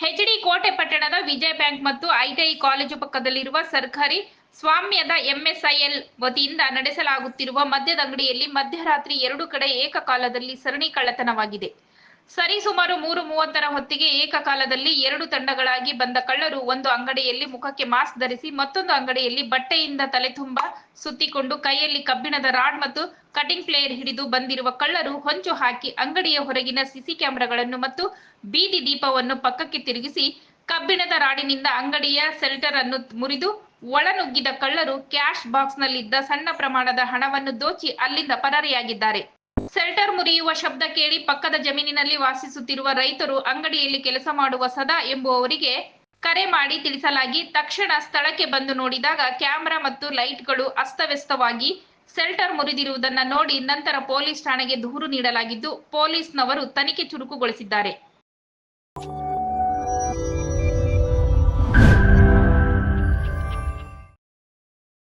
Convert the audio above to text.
HD Kote ಪಟ್ಟಣದ Vijaya bank ಮತ್ತು ITI college ಪಕ್ಕದಲ್ಲಿರುವ ಸರ್ಕಾರಿ ಸ್ವಾಮ್ಯದ ಎಂಎಸ್ಐಎಲ್ ವತಿಯಿಂದ ನಡೆಸಲಾಗುತ್ತಿರುವ ಮದ್ಯದ ಅಂಗಡಿಯಲ್ಲಿ ಮಧ್ಯರಾತ್ರಿ ಎರಡು ಕಡೆ ಏಕಕಾಲದಲ್ಲಿ ಸರಣಿ ಕಳ್ಳತನವಾಗಿದೆ. ಸರಿಸುಮಾರು ಮೂರು ಮೂವತ್ತರ ಹೊತ್ತಿಗೆ ಏಕಕಾಲದಲ್ಲಿ ಎರಡು ತಂಡಗಳಾಗಿ ಬಂದ ಕಳ್ಳರು ಒಂದು ಅಂಗಡಿಯಲ್ಲಿ ಮುಖಕ್ಕೆ ಮಾಸ್ಕ್ ಧರಿಸಿ ಮತ್ತೊಂದು ಅಂಗಡಿಯಲ್ಲಿ ಬಟ್ಟೆಯಿಂದ ತಲೆ ತುಂಬ ಸುತ್ತಿಕೊಂಡು ಕೈಯಲ್ಲಿ ಕಬ್ಬಿಣದ ರಾಡ್ ಮತ್ತು ಕಟಿಂಗ್ ಪ್ಲೇಯರ್ ಹಿಡಿದು ಬಂದಿರುವ ಕಳ್ಳರು ಹೊಂಚು ಹಾಕಿ ಅಂಗಡಿಯ ಹೊರಗಿನ ಸಿಸಿ ಕ್ಯಾಮೆರಾಗಳನ್ನು ಮತ್ತು ಬೀದಿ ದೀಪವನ್ನು ಪಕ್ಕಕ್ಕೆ ತಿರುಗಿಸಿ ಕಬ್ಬಿಣದ ರಾಡಿನಿಂದ ಅಂಗಡಿಯ ಸೆಲ್ಟರ್ ಅನ್ನು ಮುರಿದು ಒಳನುಗ್ಗಿದ ಕಳ್ಳರು ಕ್ಯಾಶ್ ಬಾಕ್ಸ್ನಲ್ಲಿದ್ದ ಸಣ್ಣ ಪ್ರಮಾಣದ ಹಣವನ್ನು ದೋಚಿ ಅಲ್ಲಿಂದ ಪರಾರಿಯಾಗಿದ್ದಾರೆ. ಸೆಲ್ಟರ್ ಮುರಿಯುವ ಶಬ್ದ ಕೇಳಿ ಪಕ್ಕದ ಜಮೀನಿನಲ್ಲಿ ವಾಸಿಸುತ್ತಿರುವ ರೈತರು ಅಂಗಡಿಯಲ್ಲಿ ಕೆಲಸ ಮಾಡುವ ಸದಾ ಎಂಬುವವರಿಗೆ ಕರೆ ಮಾಡಿ ತಿಳಿಸಲಾಗಿ ತಕ್ಷಣ ಸ್ಥಳಕ್ಕೆ ಬಂದು ನೋಡಿದಾಗ ಕ್ಯಾಮೆರಾ ಮತ್ತು ಲೈಟ್ಗಳು ಅಸ್ತವ್ಯಸ್ತವಾಗಿ ಸೆಲ್ಟರ್ ಮುರಿದಿರುವುದನ್ನ ನೋಡಿ ನಂತರ ಪೊಲೀಸ್ ಠಾಣೆಗೆ ದೂರು ನೀಡಲಾಗಿದ್ದು ಪೊಲೀಸ್ನವರು ತನಿಖೆ ಚುರುಕುಗೊಳಿಸಿದ್ದಾರೆ.